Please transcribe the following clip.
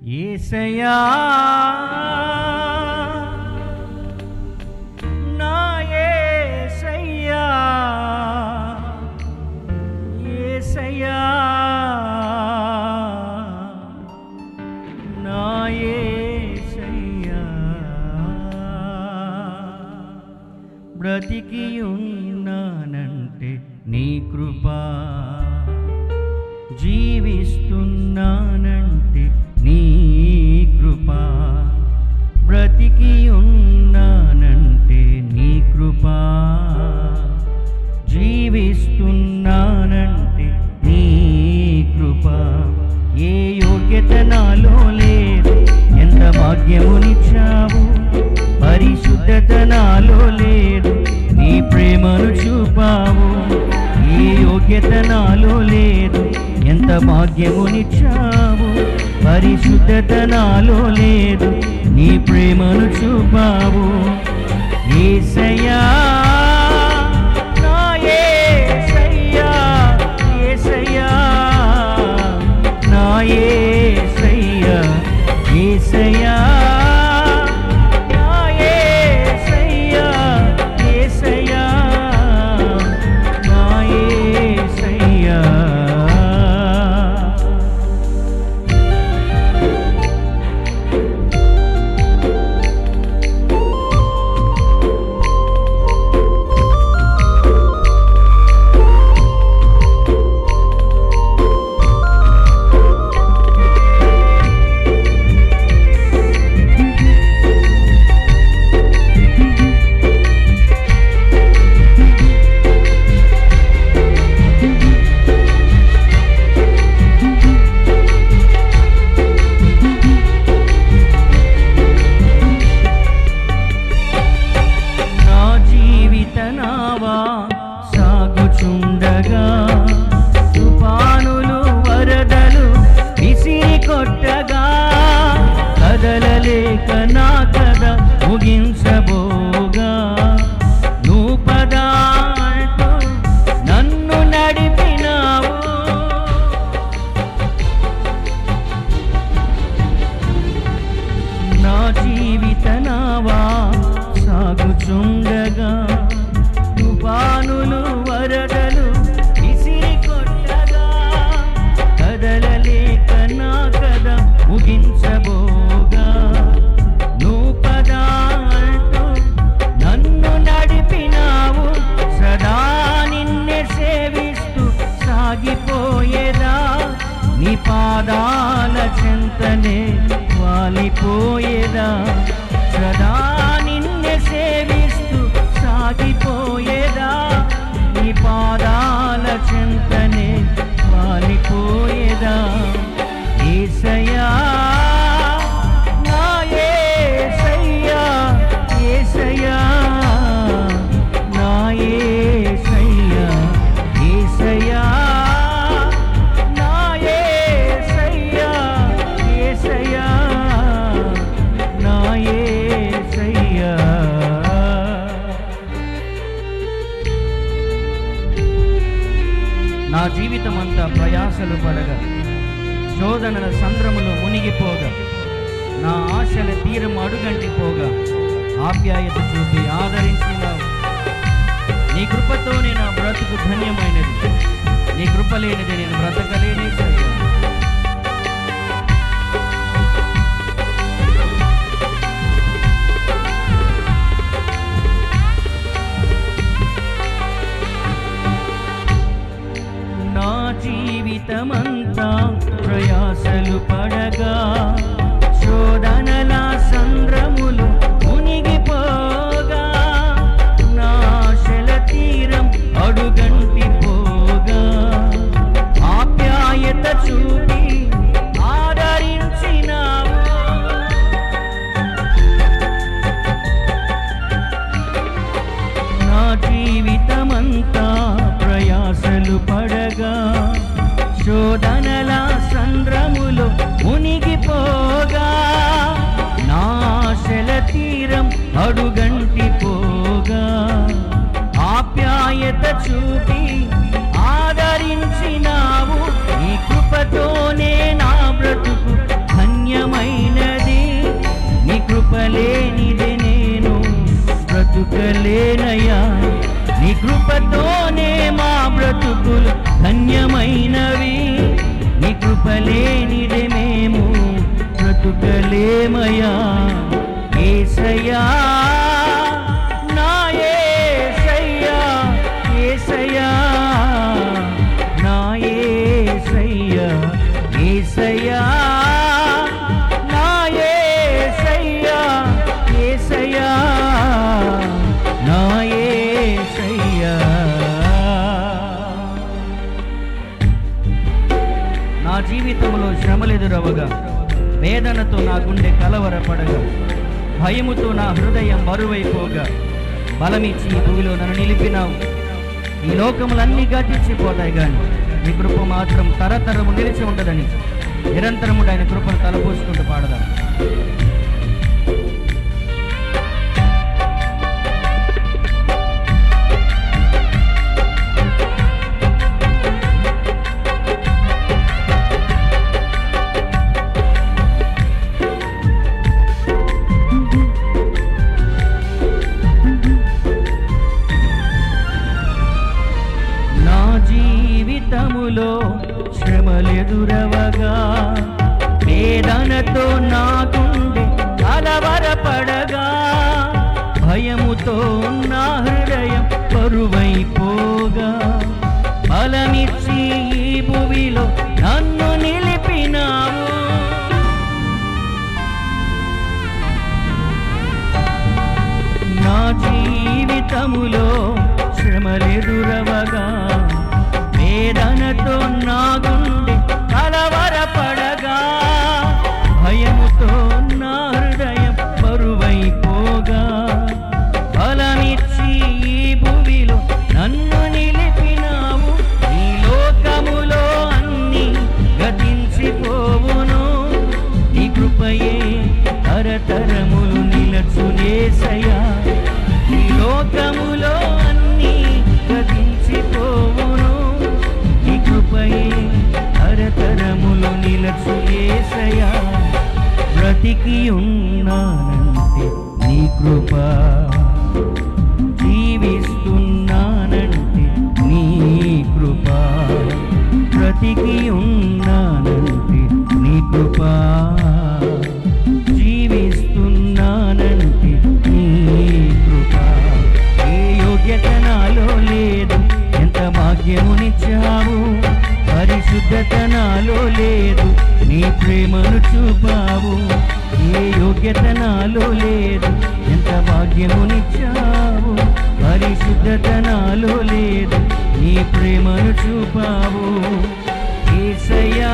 ఏసయా నా ఏసయ్యా ఏసయ్యా నా ఏసయ్యా. బ్రతికి ఉన్నానంటే నీ కృప జీవిస్తున్నా పరిశుద్ధత నాలో లేదు నీ ప్రేమను చూపావు. ఈ యోగ్యత నాలో లేదు. ఎంత భాగ్యమునిచ్చావు పరిశుద్ధత నాలో లేదు. నీ ప్రేమను చూపావు. నీ పాదాల చెంతనే వాలిపోయేదా? సదా నిన్నే సేవిస్తూ సాగిపోయేదా? నీ పాదాల చెంతనే వాలిపోయేదా? ఏసయ్యా శోధనల సంద్రములో మునిగిపోగా. నా ఆశల తీరం అడుగంటిపోగా. ఆప్యాయత చూపి ఆదరించినావు. నీ కృపతో నేను బ్రతుకు ధన్యమైనది. నీ కృప లేనిది నేను బ్రతకలేనే చూపి ఆదరించినావు. నీ కృపతోనే నా బ్రతుకు ధన్యమైనది. నీ కృపలేనిది నేను బ్రతుకలేనయ్యా. నీ కృపతోనే మా బ్రతుకులు ధన్యమైనవి. నీ కృపలేనిది మేము బ్రతుకలేమయా ఏసయా జీవితంలో శ్రమలు ఎదురవగా వేదనతో నా గుండె కలవరపడగా భయముతో నా హృదయం బరువైపోగా బలమిచ్చి భూమిలో నన్ను నిలిపినావు. ఈ లోకములన్నీ గతించిపోతాయి కానీ నీ కృప మాత్రం తరతరము నిలిచి ఉండదని నిరంతరము ఆయన కృపను తలపోసుకుంటూ పాడదాం. వేదనతో నా గుండె కలవరపడగా భయముతో నా హృదయం పరువైపోగా బలమిచ్చి ఈ భువిలో నన్ను నిలిపినావు. నా జీవితములో శ్రమలెదురవగా తరతరములు నిలచునేసయా ఈ లోకములో అన్ని గతించిపోవును ఈ కృపయే తరతరములు నిలచునేసయా బ్రతికి ఉన్నానంటే నీ కృపా. పరిశుద్ధత నాలో లేదు నీ ప్రేమను చూపావు. ఏసయ్యా.